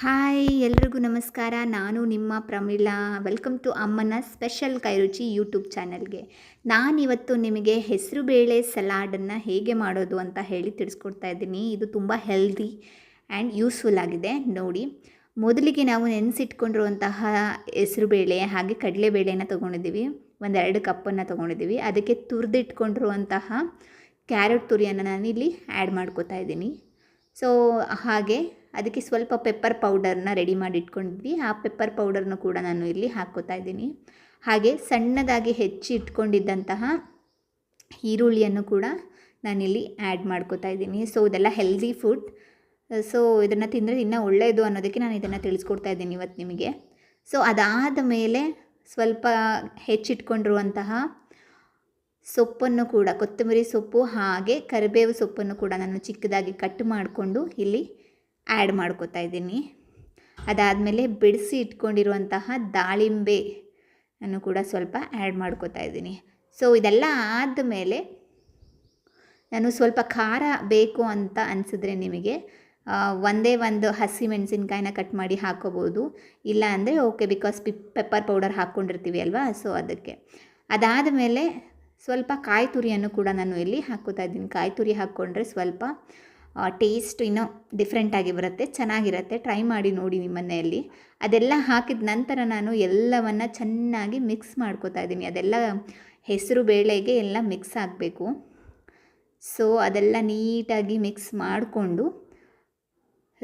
Hi, ಎಲ್ರಿಗೂ ನಮಸ್ಕಾರ. ನಾನು ನಿಮ್ಮ ಪ್ರಮೀಳಾ. ವೆಲ್ಕಮ್ ಟು ಅಮ್ಮನ ಸ್ಪೆಷಲ್ ಕೈರುಚಿ ಯೂಟ್ಯೂಬ್ ಚಾನಲ್ಗೆ ನಾನಿವತ್ತು ನಿಮಗೆ ಹೆಸರು ಬೇಳೆ ಸಲಾಡನ್ನು ಹೇಗೆ ಮಾಡೋದು ಅಂತ ಹೇಳಿ ತಿಳಿಸ್ಕೊಡ್ತಾ ಇದ್ದೀನಿ. ಇದು ತುಂಬ ಹೆಲ್ದಿ ಆ್ಯಂಡ್ ಯೂಸ್ಫುಲ್ ಆಗಿದೆ. ನೋಡಿ, ಮೊದಲಿಗೆ ನಾವು ನೆನೆಸಿಟ್ಕೊಂಡಿರುವಂತಹ ಹೆಸರುಬೇಳೆ ಹಾಗೆ ಕಡಲೆಬೇಳೆನ ತೊಗೊಂಡಿದ್ದೀವಿ. ಒಂದೆರಡು ಕಪ್ಪನ್ನು ತೊಗೊಂಡಿದ್ದೀವಿ. ಅದಕ್ಕೆ ತುರಿದಿಟ್ಕೊಂಡಿರುವಂತಹ ಕ್ಯಾರೆಟ್ ತುರಿಯನ್ನು ನಾನಿಲ್ಲಿ ಆ್ಯಡ್ ಮಾಡ್ಕೋತಾ ಇದ್ದೀನಿ. ಸೊ ಹಾಗೆ ಅದಕ್ಕೆ ಸ್ವಲ್ಪ ಪೆಪ್ಪರ್ ಪೌಡರ್ನ ರೆಡಿ ಮಾಡಿ ಇಟ್ಕೊಂಡಿದ್ವಿ ಆ ಪೆಪ್ಪರ್ ಪೌಡರ್ನ ಕೂಡ ನಾನು ಇಲ್ಲಿ ಹಾಕ್ಕೋತಾ ಇದ್ದೀನಿ. ಹಾಗೆ ಸಣ್ಣದಾಗಿ ಹೆಚ್ಚಿ ಇಟ್ಕೊಂಡಿದ್ದಂತಹ ಈರುಳ್ಳಿಯನ್ನು ಕೂಡ ನಾನಿಲ್ಲಿ ಆ್ಯಡ್ ಮಾಡ್ಕೋತಾ ಇದ್ದೀನಿ. ಸೊ ಇದೆಲ್ಲ ಹೆಲ್ದಿ ಫುಡ್ ಸೊ ಇದನ್ನು ತಿಂದರೆ ಇನ್ನೂ ಒಳ್ಳೆಯದು ಅನ್ನೋದಕ್ಕೆ ನಾನು ಇದನ್ನು ತಿಳಿಸ್ಕೊಡ್ತಾ ಇದ್ದೀನಿ ಇವತ್ತು ನಿಮಗೆ. ಸೊ ಅದಾದ ಮೇಲೆ ಸ್ವಲ್ಪ ಹೆಚ್ಚಿಟ್ಕೊಂಡಿರುವಂತಹ ಸೊಪ್ಪನ್ನು ಕೂಡ, ಕೊತ್ತಂಬರಿ ಸೊಪ್ಪು ಹಾಗೆ ಕರಿಬೇವು ಸೊಪ್ಪನ್ನು ಕೂಡ ನಾನು ಚಿಕ್ಕದಾಗಿ ಕಟ್ ಮಾಡಿಕೊಂಡು ಇಲ್ಲಿ ಆ್ಯಡ್ ಮಾಡ್ಕೋತಾ ಇದ್ದೀನಿ. ಅದಾದಮೇಲೆ ಬಿಡಿಸಿ ಇಟ್ಕೊಂಡಿರುವಂತಹ ದಾಳಿಂಬೆ ಅನ್ನು ಕೂಡ ಸ್ವಲ್ಪ ಆ್ಯಡ್ ಮಾಡ್ಕೋತಾ ಇದ್ದೀನಿ. ಸೊ, ಇದೆಲ್ಲ ಆದಮೇಲೆ ನಾನು ಸ್ವಲ್ಪ ಖಾರ ಬೇಕು ಅಂತ ಅನಿಸಿದ್ರೆ ನಿಮಗೆ ಒಂದೇ ಒಂದು ಹಸಿ ಮೆಣಸಿನ್ಕಾಯಿನ ಕಟ್ ಮಾಡಿ ಹಾಕೋಬೋದು. ಇಲ್ಲ ಅಂದರೆ okay, because pip pepper powder ಹಾಕ್ಕೊಂಡಿರ್ತೀವಿ ಅಲ್ವಾ? ಸೊ, ಅದಕ್ಕೆ. ಅದಾದ ಮೇಲೆ ಸ್ವಲ್ಪ ಕಾಯಿ ತುರಿಯನ್ನು ಕೂಡ ನಾನು ಇಲ್ಲಿ ಹಾಕೋತಾ ಇದ್ದೀನಿ. ಕಾಯಿ ತುರಿ ಹಾಕ್ಕೊಂಡ್ರೆ ಸ್ವಲ್ಪ ಟೇಸ್ಟ್ ಇನ್ನೂ ಡಿಫ್ರೆಂಟಾಗಿ ಬರುತ್ತೆ, ಚೆನ್ನಾಗಿರುತ್ತೆ. ಟ್ರೈ ಮಾಡಿ ನೋಡಿ ನಿಮ್ಮ ಮನೆಯಲ್ಲಿ ಅದೆಲ್ಲ ಹಾಕಿದ ನಂತರ ನಾನು ಎಲ್ಲವನ್ನು ಚೆನ್ನಾಗಿ ಮಿಕ್ಸ್ ಮಾಡ್ಕೋತಾ ಇದ್ದೀನಿ. ಅದೆಲ್ಲ ಹೆಸರು ಬೇಳೆಗೆ ಎಲ್ಲ ಮಿಕ್ಸ್ ಆಗಬೇಕು. ಸೊ ಅದೆಲ್ಲ ನೀಟಾಗಿ ಮಿಕ್ಸ್ ಮಾಡಿಕೊಂಡು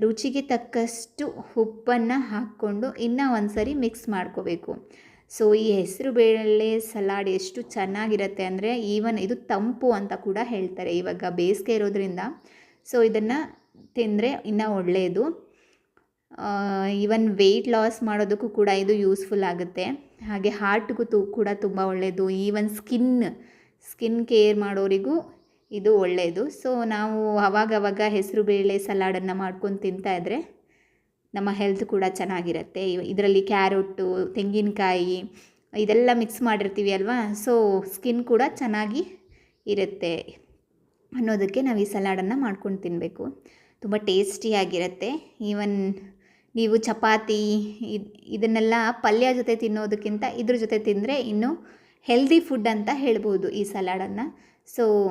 ರುಚಿಗೆ ತಕ್ಕಷ್ಟು ಉಪ್ಪನ್ನು ಹಾಕ್ಕೊಂಡು ಇನ್ನೂ ಒಂದು ಸರಿ ಮಿಕ್ಸ್ ಮಾಡ್ಕೋಬೇಕು. ಸೊ ಈ ಹೆಸರು ಬೇಳೆ ಸಲಾಡ್ ಎಷ್ಟು ಚೆನ್ನಾಗಿರುತ್ತೆ ಅಂದರೆ ಈವನ್ ಇದು ತಂಪು ಅಂತ ಕೂಡ ಹೇಳ್ತಾರೆ. ಇವಾಗ ಬೇಸಿಗೆ ಇರೋದ್ರಿಂದ ಸೊ ಇದನ್ನು ತಿಂದರೆ ಇನ್ನೂ ಒಳ್ಳೆಯದು ಈವನ್ ವೆಯ್ಟ್ ಲಾಸ್ ಮಾಡೋದಕ್ಕೂ ಕೂಡ ಇದು ಯೂಸ್ಫುಲ್ ಆಗುತ್ತೆ. ಹಾಗೆ ಹಾರ್ಟ್ಗೂ ತು ಕೂಡ ತುಂಬ ಒಳ್ಳೆಯದು ಈವನ್ ಸ್ಕಿನ್ ಸ್ಕಿನ್ ಕೇರ್ ಮಾಡೋರಿಗೂ ಇದು ಒಳ್ಳೆಯದು ಸೊ ನಾವು ಅವಾಗವಾಗ ಹೆಸರು ಬೇಳೆ ಸಲಾಡನ್ನು ಮಾಡ್ಕೊಂಡು ತಿಂತಾಯಿದ್ರೆ ನಮ್ಮ ಹೆಲ್ತ್ ಕೂಡ ಚೆನ್ನಾಗಿರುತ್ತೆ. ಇದರಲ್ಲಿ ಕ್ಯಾರೊಟ್ಟು ತೆಂಗಿನಕಾಯಿ, ಇದೆಲ್ಲ ಮಿಕ್ಸ್ ಮಾಡಿರ್ತೀವಿ ಅಲ್ವಾ? ಸೊ ಸ್ಕಿನ್ ಕೂಡ ಚೆನ್ನಾಗಿ ಇರುತ್ತೆ. ಅನ್ನೋದಕ್ಕೆ ನಾವು ಈ ಸಲಾಡನ್ನು ಮಾಡ್ಕೊಂಡು ತಿನ್ನಬೇಕು ತುಂಬ ಟೇಸ್ಟಿಯಾಗಿರುತ್ತೆ. ಈವನ್ ನೀವು ಚಪಾತಿ ಇದನ್ನೆಲ್ಲ ಪಲ್ಯ ಜೊತೆ ತಿನ್ನೋದಕ್ಕಿಂತ ಇದ್ರ ಜೊತೆ ತಿಂದರೆ ಇನ್ನೂ ಹೆಲ್ದಿ ಫುಡ್ ಅಂತ ಹೇಳ್ಬೋದು ಈ ಸಲಾಡನ್ನು. ಸೊ,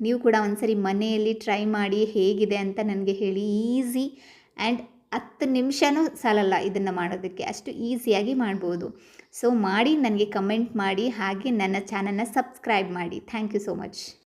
ನೀವು ಕೂಡ ಒಂದ್ಸರಿ ಮನೆಯಲ್ಲಿ ಟ್ರೈ ಮಾಡಿ ಹೇಗಿದೆ ಅಂತ ನನಗೆ ಹೇಳಿ, ಈಸಿ ಆ್ಯಂಡ್ ಹತ್ತು ನಿಮಿಷನೂ ಸಾಲಲ್ಲ ಇದನ್ನು ಮಾಡೋದಕ್ಕೆ. ಅಷ್ಟು ಈಸಿಯಾಗಿ ಮಾಡ್ಬೋದು. ಸೊ, ಮಾಡಿ ನನಗೆ ಕಮೆಂಟ್ ಮಾಡಿ, ಹಾಗೆ ನನ್ನ ಚಾನಲ್ನ ಸಬ್ಸ್ಕ್ರೈಬ್ ಮಾಡಿ. Thank you so much.